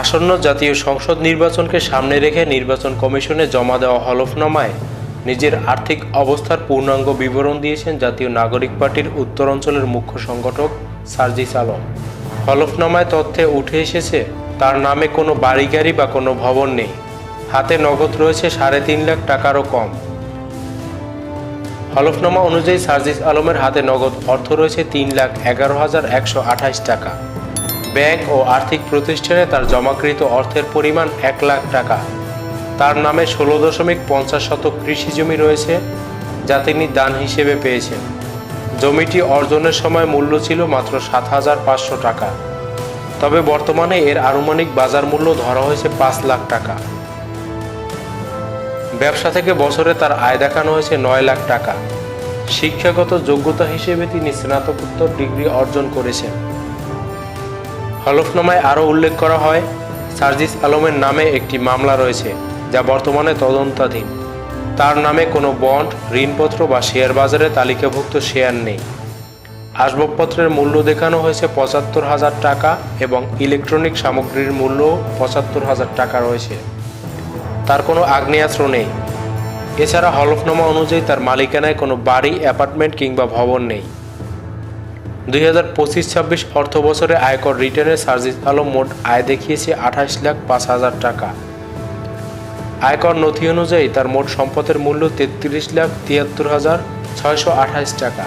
আসন্ন জাতীয় সংসদ নির্বাচনকে সামনে রেখে নির্বাচন কমিশনে জমা দেওয়া হলফনামায় নিজের আর্থিক অবস্থার পূর্ণাঙ্গ বিবরণ দিয়েছেন জাতীয় নাগরিক পার্টির উত্তর অঞ্চলের মুখ্য সংগঠক সার্জিস আলম। হলফনামায় তথ্যে উঠে এসেছে, তার নামে কোনো বাড়ি গাড়ি বা কোনো ভবন নেই। হাতে নগদ রয়েছে সাড়ে তিন লাখ টাকারও কম। হলফনামা অনুযায়ী সার্জিস আলমের হাতে নগদ অর্থ রয়েছে তিন লাখ এগারো হাজার একশো আঠাশ টাকা। ব্যাংক ও আর্থিক প্রতিষ্ঠানে তার জমাকৃত অর্থের পরিমাণ এক লাখ টাকা। তার নামে ষোলো দশমিক পঞ্চাশ শতক কৃষি জমি রয়েছে, যা তিনি দান হিসেবে পেয়েছেন। জমিটি অর্জনের সময় মূল্য ছিল মাত্র সাত হাজার পাঁচশো টাকা। তবে বর্তমানে এর আনুমানিক বাজার মূল্য ধরা হয়েছে পাঁচ লাখ টাকা। ব্যবসা থেকে বছরে তার আয় দেখানো হয়েছে নয় লাখ টাকা। শিক্ষাগত যোগ্যতা হিসেবে তিনি স্নাতকোত্তর ডিগ্রি অর্জন করেছেন। হলফনামায় আরও উল্লেখ করা হয়, সার্জিস আলমের নামে একটি মামলা রয়েছে, যা বর্তমানে তদন্তাধীন। তার নামে কোনো বন্ড, ঋণপত্র বা শেয়ার বাজারে তালিকাভুক্ত শেয়ার নেই। আসবাবপত্রের মূল্য দেখানো হয়েছে পঁচাত্তর হাজার টাকা এবং ইলেকট্রনিক সামগ্রীর মূল্য পঁচাত্তর হাজার টাকা রয়েছে। তার কোনো আগ্নেয়াস্ত্র নেই। এছাড়া হলফনামা অনুযায়ী তার মালিকানায় কোনো বাড়ি, অ্যাপার্টমেন্ট কিংবা ভবন নেই। দুই হাজার পঁচিশ ছাব্বিশ অর্থ বছরে আয়কর রিটার্নের সার্জিস আলম মোট আয় দেখিয়েছে আঠাশ লাখ পাঁচ হাজার টাকা। আয়কর নথি অনুযায়ী তার মোট সম্পদের মূল্য তেত্রিশ লাখ তিয়াত্তর হাজার ছয়শো আঠাশ টাকা।